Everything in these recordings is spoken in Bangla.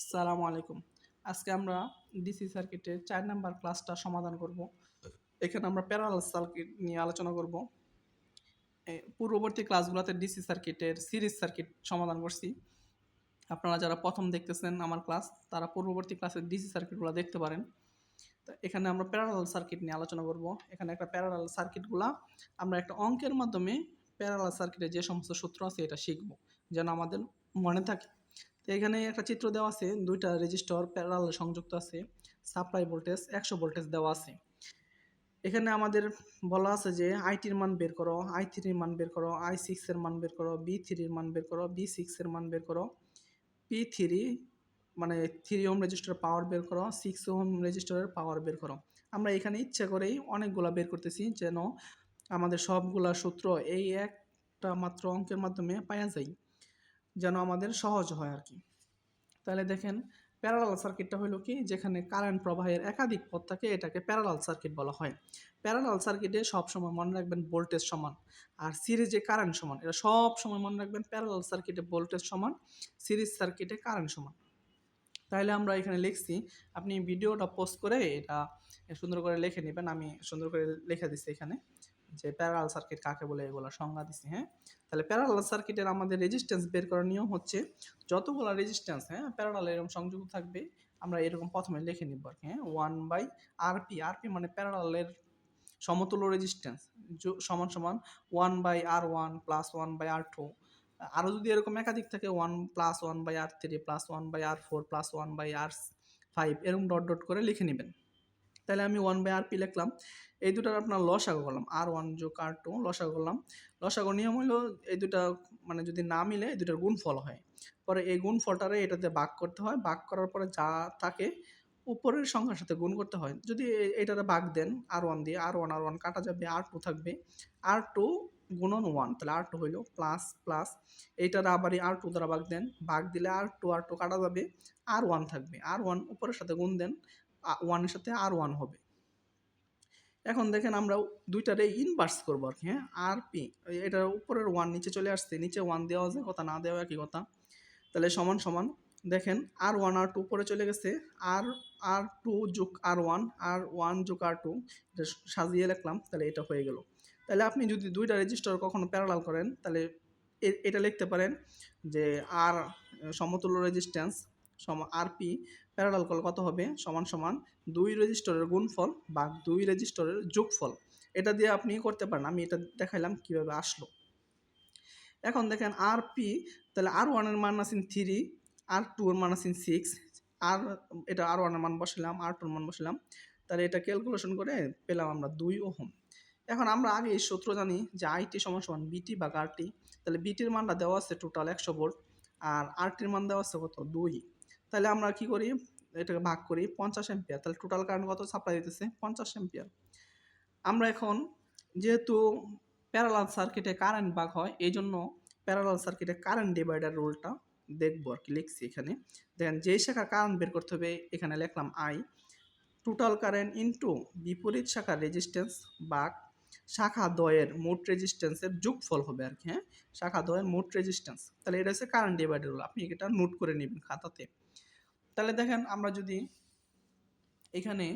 আসসালামু আলাইকুম। আজকে আমরা ডিসি সার্কিটের চার নাম্বার ক্লাসটা সমাধান করব। এখানে আমরা প্যারালাল সার্কিট নিয়ে আলোচনা করব। পূর্ববর্তী ক্লাসগুলোতে ডিসি সার্কিটের সিরিজ সার্কিট সমাধান করছি। আপনারা যারা প্রথম দেখতেছেন আমার ক্লাস তারা পূর্ববর্তী ক্লাসের ডিসি সার্কিটগুলো দেখতে পারেন। তো এখানে আমরা প্যারালাল সার্কিট নিয়ে আলোচনা করব। এখানে একটা প্যারালাল সার্কিটগুলা আমরা একটা অঙ্কের মাধ্যমে প্যারালাল সার্কিটের যে সমস্ত সূত্র আছে, এটা শিখব। যেন আমাদের মনে থাকে তো এখানে একটা চিত্র দেওয়া আছে, দুইটা রেজিস্টর প্যারালাল সংযুক্ত আছে, সাপ্লাই ভোল্টেজ একশো ভোল্টেজ দেওয়া আছে। এখানে আমাদের বলা আছে যে আইটির মান বের করো আই থ্রির মান বের করো আই সিক্সের মান বের করো বি থ্রির মান বের করো বি সিক্সের মান বের করো পি থ্রি মানে থ্রি ওম রেজিস্টার পাওয়ার বের করো সিক্স ওম রেজিস্টারের পাওয়ার বের করো। আমরা এখানে ইচ্ছা করেই অনেকগুলা বের করতেছি যেন আমাদের সবগুলা সূত্র এই একটা মাত্র অঙ্কের মাধ্যমে পাওয়া যায়। যেন আমাদের সহজ হয় আর কি। তাহলে দেখেন প্যারালাল সার্কিটটা হলো কি? যেখানে কারেন্ট প্রবাহের একাধিক পথ থাকে এটাকে প্যারালাল সার্কিট বলা হয়। প্যারালাল সার্কিটে সবসময় মনে রাখবেন ভোল্টেজ সমান, আর সিরিজে কারেন্ট সমান। এটা সব সময় মনে রাখবেন প্যারালাল সার্কিটে ভোল্টেজ সমান সিরিজ সার্কিটে কারেন্ট সমান। তাহলে আমরা এখানে লিখছি, আপনি ভিডিওটা পোস্ট করে এটা সুন্দর করে লিখে নেবেন। আমি সুন্দর করে লিখে দিচ্ছি এখানে। যে প্যারাল সার্কিট কাকে বলে এগুলো সংজ্ঞা দিচ্ছি হ্যাঁ? তাহলে প্যারালাল সার্কিটের আমাদের রেজিস্ট্যান্স বের করার নিয়ম হচ্ছে যতগুলো রেজিস্ট্যান্স হ্যাঁ প্যারালাল এরকম সংযুক্ত থাকবে, আমরা এরকম প্রথমে লিখে নিব আর কি হ্যাঁ? ওয়ান বাই আরপি আরপি মানে প্যারালালের সমতুল্য রেজিস্ট্যান্স সমান সমান one by R one plus one by R two আরও যদি এরকম একাধিক থাকে one plus one by R three plus one by R four plus one by R five এরকম ডট ডট করে লিখে নেবেন। তাহলে আমি ওয়ান বাই আর পি লিখলাম। এই দুটার আপনার লসাগু করলাম। আর ওয়ান যোগ আর টু লসাগু করলাম। লসাগু নিয়ম হলো এই দুটা মানে যদি না মিলে এই দুটার গুণফল হয়। পরে এই গুণফলটারে এটাতে ভাগ করতে হয়। ভাগ করার পরে যা থাকে উপরের সংখ্যার সাথে গুণ করতে হয়। যদি এটারে ভাগ দেন আর ওয়ান দিয়ে আর ওয়ান আর ওয়ান কাটা যাবে আর টু থাকবে। আর টু গুণন ওয়ান তাহলে আর টু হইল প্লাস প্লাস এইটার আবার আর টু দ্বারা ভাগ দেন। ভাগ দিলে আর টু আর টু কাটা যাবে। আর ওয়ান থাকবে। আর ওয়ান উপরের সাথে গুণ দেন। ওয়ানের সাথে আর ওয়ান হবে। এখন দেখেন আমরা দুইটারে ইনভার্স করব আর কি হ্যাঁ? আর পি এটার উপরের ওয়ান নিচে চলে আসছে, নিচে ওয়ান দেওয়া যায়, কথা না দেওয়া একই কথা। তাহলে সমান সমান, দেখেন আর ওয়ান আর টু উপরে চলে গেছে, আর আর টু যোগ আর ওয়ান আর ওয়ান যোগ আর টু এটা সাজিয়ে লিখলাম তাহলে এটা হয়ে গেল। তাহলে আপনি যদি দুইটা রেজিস্টার কখনো প্যারালাল করেন, তাহলে এটা লিখতে পারেন যে আর সমতুল্য রেজিস্ট্যান্স সম আর পি প্যারালাল কল কত হবে? সমান সমান দুই রেজিস্টরের গুণফল বা দুই রেজিস্টরের যোগফল। এটা দিয়ে আপনি করতে পারেন, আমি এটা দেখাইলাম কীভাবে আসলো। এখন দেখেন আর পি তাহলে আর ওয়ানের মান আছেন থ্রি আর টু এর মান আছেন সিক্স আর এটা আর ওয়ানের মান বসালাম আর টুর মান বসালাম তাহলে এটা ক্যালকুলেশন করে পেলাম আমরা দুই ওহম। এখন আমরা আগে এই সূত্র জানি যে আইটি সমান সমান বিটি বা আরটি তাহলে বিটির মানটা দেওয়া আছে টোটাল একশো ভোল্ট, আর আরটির মান দেওয়া আছে কত? দুই। তাহলে আমরা কি করি? এটাকে ভাগ করি, পঞ্চাশ এম্পিয়ার তাহলে টোটাল কারেন্ট কত সাপ্লাই দিতেছে পঞ্চাশ এম্পিয়ার আমরা এখন যেহেতু প্যারালাল সার্কিটে কারেন্ট ভাগ হয় এই জন্য প্যারালাল সার্কিটে কারেন্ট ডিভাইডার রুলটা দেখব আর কি, লিখছি এখানে। দেখেন যেই শাখার কারেন্ট বের করতে হবে, এখানে লিখলাম আই টোটাল কারেন্ট ইনটু বিপরীত শাখার রেজিস্ট্যান্স বা শাখা দ্বয়ের মোট রেজিস্ট্যান্সের যোগফল হবে আর কি হ্যাঁ? শাখা দ্বয়ের মোট রেজিস্ট্যান্স তাহলে এটা হচ্ছে কারেন্ট ডিভাইডার রুল আপনি এটা নোট করে নেবেন খাতাতে। তাহলে দেখেন আমরা যদি এখানে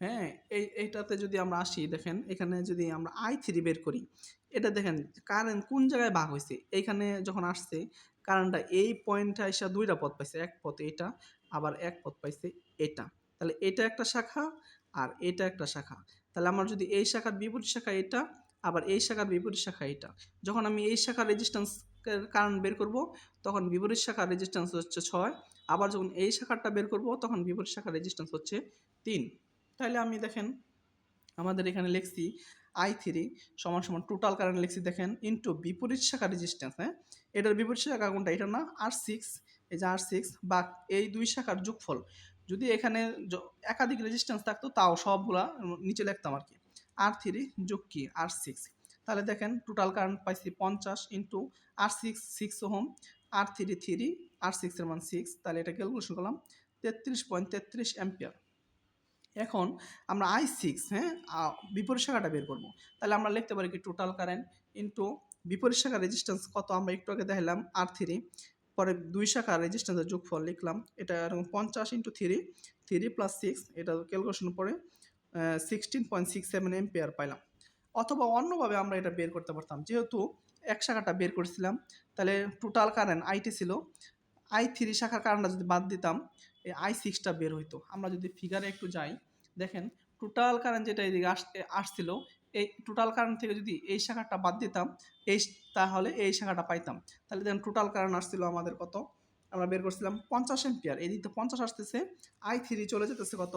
হ্যাঁ এই, এইটাতে যদি আমরা আসি, দেখেন, এখানে যদি আমরা আই থ্রি বের করি, এটা দেখেন কারেন্ট কোন জায়গায় ভাগ হয়েছে এইখানে যখন আসছে কারেন্টটা এই পয়েন্টটা এসে দুইটা পথ পাইছে, এক পথ এটা, আবার এক পথ পাইছে এটা। তাহলে এটা একটা শাখা আর এটা একটা শাখা। তাহলে আমার যদি এই শাখার বিপরীত শাখা এটা, আবার এই শাখার বিপরীত শাখা এটা। যখন আমি এই শাখার রেজিস্ট্যান্স কারেন্ট বের করব, তখন বিপরীত শাখার রেজিস্ট্যান্স হচ্ছে ছয় আবার যখন এই শাখাটা বের করব, তখন বিপরীত শাখার রেজিস্ট্যান্স হচ্ছে তিন। তাহলে আমি দেখেন, আমাদের এখানে লিখছি আই থ্রি সমান সমান টোটাল কারেন্ট লিখছি, দেখেন ইন্টু বিপরীত শাখা রেজিস্ট্যান্স হ্যাঁ? এটার বিপরীত শাখা কোনটা? এটা না আর সিক্স এই যে আর সিক্স বা এই দুই শাখার যোগফল। যদি এখানে একাধিক রেজিস্ট্যান্স থাকতো, তাও সবগুলা নিচে লিখতাম আর কি আর থ্রি যোগ কি? আর সিক্স তাহলে দেখেন টোটাল কারেন্ট পাইছি পঞ্চাশ into R six six ohm. R three three R সিক্সের মান সিক্স তাহলে এটা ক্যালকুলেশন করলাম, তেত্রিশ পয়েন্ট তেত্রিশ অ্যাম্পিয়ার এখন আমরা আই সিক্স হ্যাঁ বিপরীত শাখাটা বের করব। তাহলে আমরা লিখতে পারি কি টোটাল কারেন্ট ইন্টু বিপরীত শাখা রেজিস্ট্যান্স কত? আমরা একটু আগে দেখালাম আর থ্রি পরে দুই শাখা রেজিস্ট্যান্সের যোগফল লিখলাম, এটা এরকম পঞ্চাশ into three three plus six এটা ক্যালকুলেশন পরে sixteen point six seven ampere পাইলাম। অথবা অন্যভাবে আমরা এটা বের করতে পারতাম। যেহেতু এক শাখাটা বের করছিলাম, তাহলে টোটাল কারেন্ট আইটি ছিল। আই থ্রি শাখার কারেন্টটা যদি বাদ দিতাম, এই আই সিক্সটা বের হইতো। আমরা যদি ফিগারে একটু যাই, দেখেন টোটাল কারেন্ট যেটা এদিকে আস আসছিল, এই টোটাল কারেন্ট থেকে যদি এই শাখাটা বাদ দিতাম, এই তাহলে এই শাখাটা পাইতাম। তাহলে দেখেন টোটাল কারেন্ট আসছিল আমাদের কত? আমরা বের করছিলাম পঞ্চাশ এম্পিয়ার এই দিকে পঞ্চাশ আসতেছে আই থ্রি চলে যেতেছে কত?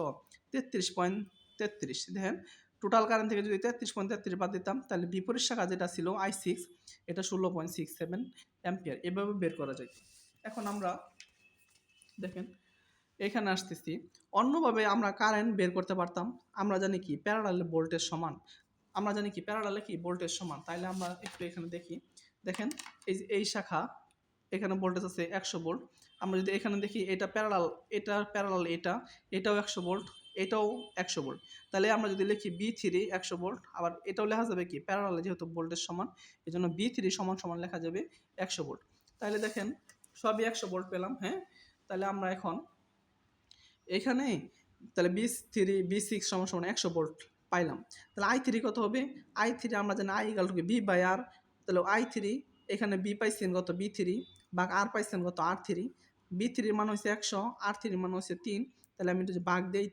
তেত্রিশ পয়েন্ট তেত্রিশ। দেখেন টোটাল কারেন্ট থেকে যদি তেত্রিশ পয়েন্ট তেত্রিশ বাদ দিতাম, তাহলে বিপরীত শাখা যেটা ছিল আই সিক্স এটা ষোলো পয়েন্ট সিক্স সেভেন অ্যাম্পিয়ার এভাবে বের করা যায়। এখন আমরা দেখেন, এখানে আসতেছি। অন্যভাবে আমরা কারেন্ট বের করতে পারতাম। আমরা জানি কি? প্যারালালে ভোল্টেজ সমান। আমরা জানি কি? প্যারালালে কি? ভোল্টেজ সমান। তাইলে আমরা একটু এখানে দেখি। দেখেন, এই যে, এই শাখা, এখানে ভোল্টেজ আছে একশো ভোল্ট আমরা যদি এখানে দেখি, এটা প্যারালাল এটা প্যারালাল এটা, এটাও একশো ভোল্ট এটাও একশো ভোল্ট তাহলে আমরা যদি লিখি বি থ্রি একশো ভোল্ট আবার এটাও লেখা যাবে কি? প্যারালালে যেহেতু ভোল্টেজ সমান এই জন্য বি থ্রি সমান সমান লেখা যাবে একশো ভোল্ট তাহলে দেখেন, সবই একশো ভোল্ট পেলাম হ্যাঁ? তাহলে আমরা এখন এখানে, তাহলে বি থ্রি বি সিক্স সমান সমান একশো ভোল্ট পাইলাম। তাহলে আই থ্রি কত হবে? আই থ্রি আমরা জানি I equal to V by R তাহলে আই থ্রি এখানে বি পাইছেন কত? বি থ্রি বা আর পাইছেন কত? আর থ্রি বি থ্রির মান হচ্ছে একশো আর থ্রির মান হচ্ছে তিন। তাহলে আমি একটু বাঘ দিই